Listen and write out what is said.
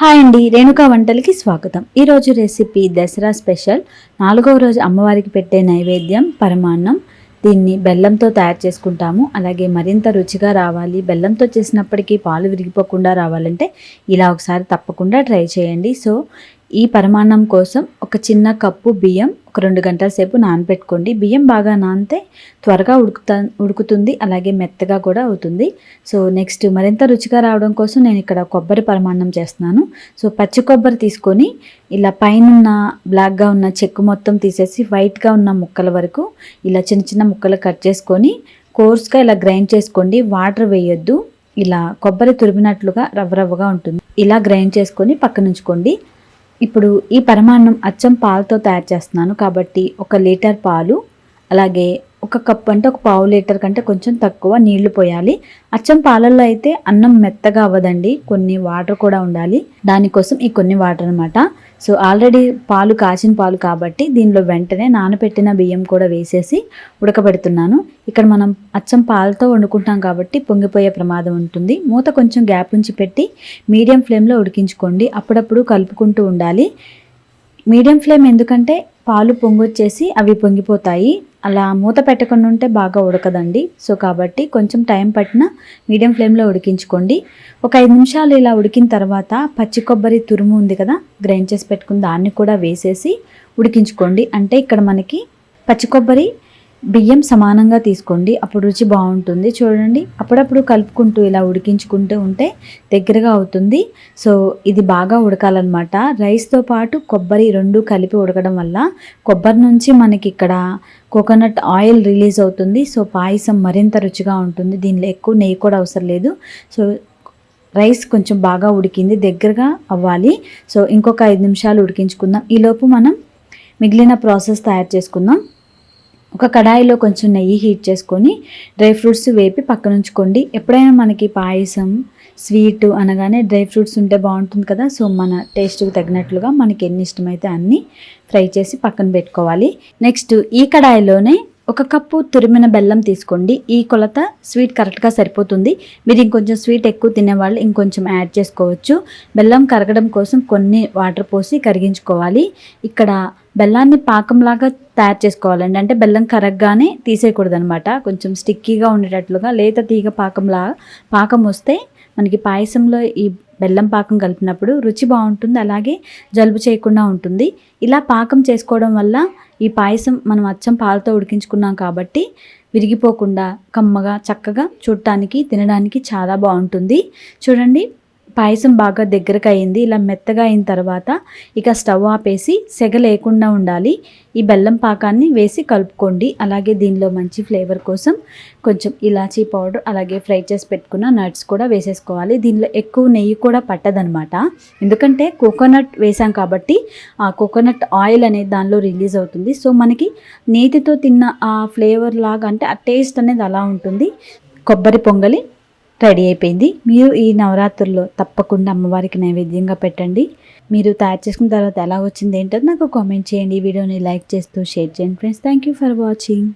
Hi అండి రేణుకా వంటలకి స్వాగతం. ఈరోజు రెసిపీ దసరా స్పెషల్. నాలుగవ రోజు అమ్మవారికి పెట్టే నైవేద్యం పరమాన్నం. దీన్ని బెల్లంతో తయారు చేసుకుంటాము. అలాగే మరింత రుచిగా రావాలి. బెల్లంతో చేసినప్పటికీ పాలు విరిగిపోకుండా రావాలంటే ఇలా ఒకసారి తప్పకుండా ట్రై చేయండి. సో ఈ పరమాన్నం కోసం ఒక చిన్న కప్పు బియ్యం ఒక రెండు గంటల సేపు నానబెట్టుకోండి బియ్యం బాగా నానితే త్వరగా ఉడుకుతా ఉడుకుతుంది అలాగే మెత్తగా కూడా అవుతుంది. సో నెక్స్ట్ మరింత రుచిగా రావడం కోసం నేను ఇక్కడ కొబ్బరి పరమాన్నం చేస్తున్నాను. సో పచ్చి కొబ్బరి తీసుకొని ఇలా పైన బ్లాక్గా ఉన్న చెక్కు మొత్తం తీసేసి వైట్గా ఉన్న ముక్కల వరకు ఇలా చిన్న చిన్న ముక్కలు కట్ చేసుకొని కోర్స్గా ఇలా గ్రైండ్ చేసుకోండి. వాటర్ వేయొద్దు. ఇలా కొబ్బరి తురిమినట్లుగా రవ్వ రవ్వగా ఉంటుంది. ఇలా గ్రైండ్ చేసుకొని పక్కనుంచుకోండి. ఇప్పుడు ఈ పరమాన్నం అచ్చం పాలతో తయారు చేస్తున్నాను కాబట్టి ఒక లీటర్ పాలు అలాగే ఒక కప్ అంటే ఒక పావు లీటర్ కంటే కొంచెం తక్కువ నీళ్ళు పోయాలి. అచ్చం పాలల్లో అయితే అన్నం మెత్తగా అవ్వదండి. కొన్ని వాటర్ కూడా ఉండాలి. దానికోసం ఈ కొన్ని వాటర్ అనమాట సో ఆల్రెడీ పాలు కాచిన పాలు కాబట్టి దీనిలో వెంటనే నానబెట్టిన బియ్యం కూడా వేసేసి ఉడకబెడుతున్నాను. ఇక్కడ మనం అచ్చం పాలతో వండుకుంటాం కాబట్టి పొంగిపోయే ప్రమాదం ఉంటుంది. మూత కొంచెం గ్యాప్ ఉంచి పెట్టి మీడియం ఫ్లేమ్లో ఉడికించుకోండి. అప్పుడప్పుడు కలుపుకుంటూ ఉండాలి. మీడియం ఫ్లేమ్ ఎందుకంటే పాలు పొంగొచ్చేసి అవి పొంగిపోతాయి. అలా మూత పెట్టకుండా ఉంటే బాగా ఉడకదండి. సో కాబట్టి కొంచెం టైం పట్టిన మీడియం ఫ్లేమ్లో ఉడికించుకోండి. ఒక ఐదు నిమిషాలు ఇలా ఉడికిన తర్వాత పచ్చి కొబ్బరి తురుము ఉంది కదా గ్రైండ్ చేసి పెట్టుకుని దాన్ని కూడా వేసేసి ఉడికించుకోండి. అంటే ఇక్కడ మనకి పచ్చి కొబ్బరి బియ్యం సమానంగా తీసుకోండి. అప్పుడు రుచి బాగుంటుంది. చూడండి. అప్పుడప్పుడు కలుపుకుంటూ ఇలా ఉడికించుకుంటూ ఉంటే దగ్గరగా అవుతుంది. సో ఇది బాగా ఉడకాలన్నమాట. రైస్తో పాటు కొబ్బరి రెండు కలిపి ఉడకడం వల్ల కొబ్బరి నుంచి మనకి ఇక్కడ కోకోనట్ ఆయిల్ రిలీజ్ అవుతుంది. సో పాయసం మరింత రుచిగా ఉంటుంది. దీనిలో ఎక్కువ నెయ్యి కూడా అవసరం లేదు. సో రైస్ కొంచెం బాగా ఉడికింది. దగ్గరగా అవ్వాలి. సో ఇంకొక ఐదు నిమిషాలు ఉడికించుకుందాం. ఈలోపు మనం మిగిలిన ప్రాసెస్ తయారు చేసుకుందాం. ఒక కడాయిలో కొంచెం నెయ్యి హీట్ చేసుకొని డ్రై ఫ్రూట్స్ వేపి పక్కన ఉంచుకోండి. ఎప్పుడైనా మనకి పాయసం స్వీట్ అనగానే డ్రై ఫ్రూట్స్ ఉంటే బాగుంటుంది కదా. సో మన టేస్ట్కి తగినట్లుగా మనకి ఎన్ని ఇష్టమైతే అన్నీ ఫ్రై చేసి పక్కన పెట్టుకోవాలి. నెక్స్ట్ ఈ కడాయిలోనే ఒక కప్పు తురిమిన బెల్లం తీసుకోండి. ఈ కొలత స్వీట్ కరెక్ట్గా సరిపోతుంది. మీరు ఇంకొంచెం స్వీట్ ఎక్కువ తినేవాళ్ళు ఇంకొంచెం యాడ్ చేసుకోవచ్చు. బెల్లం కరగడం కోసం కొన్ని వాటర్ పోసి కరిగించుకోవాలి. ఇక్కడ బెల్లాన్ని పాకంలాగా తయారు చేసుకోవాలండి. అంటే బెల్లం కరగ్గానే తీసేయకూడదనమాట కొంచెం స్టిక్కీగా ఉండేటట్లుగా లేత తీగ పాకంలా పాకం వస్తే మనకి పాయసంలో ఈ బెల్లం పాకం కలిపినప్పుడు రుచి బాగుంటుంది అలాగే జలుబు చేయకుండా ఉంటుంది. ఇలా పాకం చేసుకోవడం వల్ల ఈ పాయసం మనం అచ్చం పాలతో ఉడికించుకున్నాం కాబట్టి విరిగిపోకుండా కమ్మగా చక్కగా చూడటానికి తినడానికి చాలా బాగుంటుంది. చూడండి పాయసం బాగా దగ్గరకు అయింది. ఇలా మెత్తగా అయిన తర్వాత ఇక స్టవ్ ఆపేసి సెగ లేకుండా ఉండాలి. ఈ బెల్లం పాకాన్ని వేసి కలుపుకోండి. అలాగే దీనిలో మంచి ఫ్లేవర్ కోసం కొంచెం ఇలాచీ పౌడర్ అలాగే ఫ్రై చేసి పెట్టుకున్న నట్స్ కూడా వేసేసుకోవాలి. దీనిలో ఎక్కువ నెయ్యి కూడా పట్టదనమాట ఎందుకంటే కోకోనట్ వేసాం కాబట్టి ఆ కోకోనట్ ఆయిల్ అనేది దానిలో రిలీజ్ అవుతుంది. సో మనకి నేతితో తిన్న ఆ ఫ్లేవర్ లాగా అంటే ఆ టేస్ట్ అనేది అలా ఉంటుంది. కొబ్బరి పొంగలి రెడీ అయిపోయింది. మీరు ఈ నవరాత్రుల్లో తప్పకుండా అమ్మవారికి నైవేద్యంగా పెట్టండి. మీరు తయారు చేసుకున్న తర్వాత ఎలా వచ్చింది ఏంటో నాకు కామెంట్ చేయండి. వీడియోని లైక్ చేస్తూ షేర్ చేయండి friends. Thank you for watching.